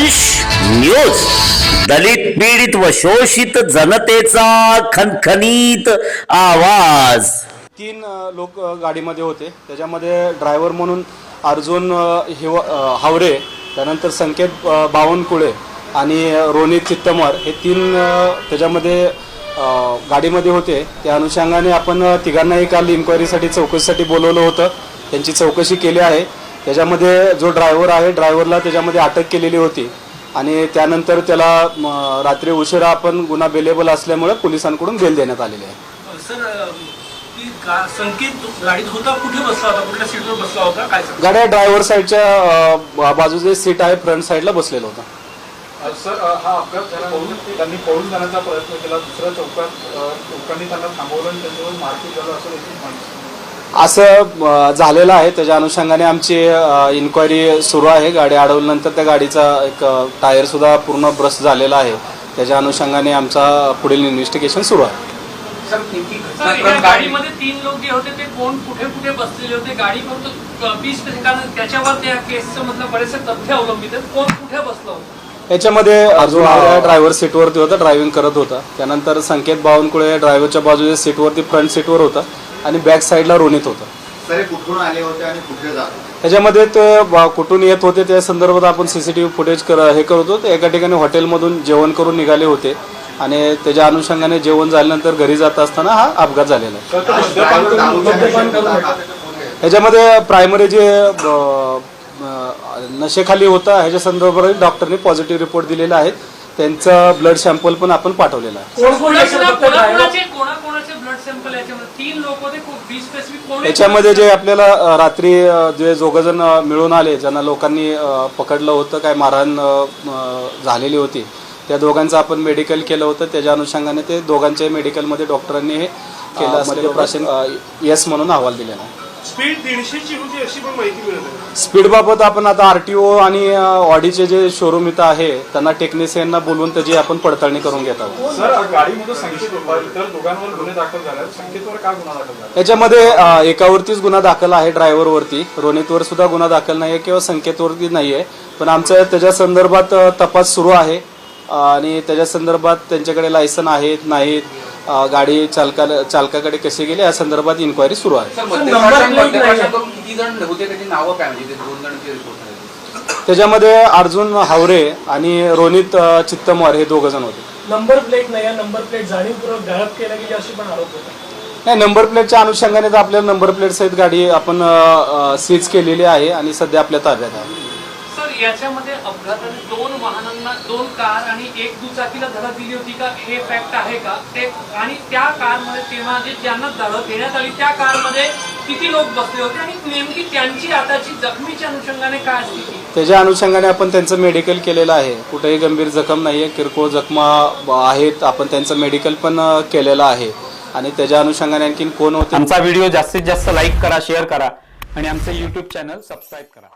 News. दलित पीडित व शोषित जनतेचा खनखनीत आवाज. तीन लोक गाडीमध्ये होते. त्याच्यामध्ये ड्रायव्हर म्हणून अर्जुन हिव हावरे त्यानंतर संकेत बावनकुळे आणि रोनित चित्तमर हे तीन त्याच्यामध्ये गाडीमध्ये होते. त्या अनुषंगाने आपण तिघांनाही काल इन्क्वायरीसाठी चौकशीसाठी बोलवलं होतं. त्यांची चौकशी केली आहे. त्याच्यामध्ये जो ड्रायव्हर आहे ड्रायव्हरला त्याच्यामध्ये अटक केलेली होती. आणि त्यानंतर त्याला रात्री उशिरा आपण गुन्हा बेलेबल असल्यामुळे पोलिसांकडून बेल देण्यात आलेली आहे. सर अं, ती गा- संकेत गाडीत होता कुठे बसला होता कुठल्या सीटवर बसला होता काय सांग गाड्या ड्रायव्हर साईडच्या बाजूचे सीट आहे फ्रंट साईडला बसलेलं होतं. सर हा अपघात त्यांनी पळून जाण्याचा प्रयत्न केला. दुसऱ्या चौकात अ, लोकांनी त्यांना थांबवलं आणि त्यांच्यावर मारपीट झालं असं असं झालेलं आहे. त्याच्या अनुषंगाने आमची इन्क्वायरी सुरू आहे. गाडी अडवल्यानंतर त्या गाडीचा एक अ, टायर सुद्धा पूर्ण ब्रश झालेला आहे. त्याच्या अनुषंगाने आमचा पुढील इन्व्हेस्टिगेशन सुरू आहे. गाडीमध्ये तीन लोक जे होते ते कोण कुठे कुठे बसलेले होते? गाडी फक्त बीच कारण त्याच्यावर त्या केसचं मधलं बरेचसे तथ्य अवलंबित आहेत. कोण कुठे बसलं होतं? याच्यामध्ये अजून ड्रायव्हर सीटवरती होता ड्रायव्हिंग करत होता. त्यानंतर संकेत बावनकुळे ड्रायव्हरच्या बाजूच्या सीटवरती फ्रंट सीटवर होता. आणि बॅक साईडला रोनित होता. सर हे कुठून आले होते आणि कुठे जात होते? त्याच्यामध्ये ते ब- कुठून येत होते त्या संदर्भात आपण सीसीटीव्ही फुटेज कर हे करत होतो. एका ठिकाणी हॉटेलमधून जेवण करून निघाले होते. आणि त्याच्या अनुषंगाने जेवण झाल्यानंतर घरी जात असताना हा अपघात झालेला आहे. ड्रायव्हर दारूच्या नशेत. ह्याच्यामध्ये प्रायमरी जे नशेखाली होता ह्याच्या संदर्भात डॉक्टरने पॉझिटिव्ह रिपोर्ट दिलेला आहे. त्यांचा ब्लड सॅम्पल पण आपण पाठवलेला आहे. याच्यामध्ये? तीन लोक होते बी स्पेसिफिक कोण याच्यामध्ये जे आपल्याला रात्री जे जण मिळून आले ज्यांना लोकांनी पकडलं होतं काय मारहाण झालेली होती त्या दोघांचं आपण मेडिकल केलं होतं. त्याच्या अनुषंगाने ते दोघांच्या मेडिकलमध्ये डॉक्टरांनी हे केलं असलेलं प्राशन येस म्हणून अहवाल दिलेला आहे. स्पीड दीडशेची होती अशी पण माहिती मिळत आहे. स्पीड बाबत आपण आता आरटीओ आणि अ, ऑडीचे जे शोरूम इथं आहे त्यांना टेक्निशियनना बोलवून त्याची आपण पडताळणी करून घेत आहोत. सर गाडीमध्ये संकेत होता इतर दोघांवर गुन्हे दाखल झाले आहेत. संकेतवर का गुन्हा दाखल झाला? याच्यामध्ये अ, एकावरतीच गुन्हा दाखल आहे ड्रायव्हरवरती. रोनितवर सुद्धा गुन्हा दाखल नाही आहे किंवा संकेतवरती नाही आहे पण आमच्या त्याच्या संदर्भात अ, तपास सुरू आहे. अ, आणि त्याच्या संदर्भात त्यांच्याकडे लायसन आहेत नाहीत. गाडी चालका चालकाकडे कसे गेले? या संदर्भात इन्क्वायरी सुरू आहे. म्हणजे ते दोन जणांची रिपोर्ट त्याच्यामध्ये अर्जुन हावरे आणि रोनित चित्तमवार हे दोघ जण होते. नंबर प्लेट नाही नंबर प्लेट जाणीवपूर्वक गायब केल्या गेली अशी पण आरोप होता. नाही नंबर प्लेटच्या अनुषंगाने तर आपल्याला नंबर प्लेट सहित गाडी आपण सीज केलेली आहे आणि सध्या आपल्या ताब्यात आहे. याच्यामध्ये अपघाताने दोन वाहनांना दोन कार आणि एक दुचाकीला धडक दिली होती का? हे फॅक्ट आहे का? ते आणि त्या कारमध्ये तेव्हा जे ज्यांना धडक देण्यात आली त्या कारमध्ये किती लोक बसले होते आणि नेमकी त्यांची आताची जखमीच्या अनुषंगाने काय स्थिती? त्याच्या अनुषंगाने आपण त्यांचं मेडिकल केलेलं आहे. कुठेही गंभीर जखम नाही आहे किरकोळ जखमा आहेत. आपण त्यांचं मेडिकल पण केलेलं आहे. आणि त्याच्या अनुषंगाने आणखीन कोण होते? आमचा व्हिडिओ जास्तीत जास्त लाईक करा शेअर करा आणि आमचं यूट्यूब चॅनल सबस्क्राईब करा.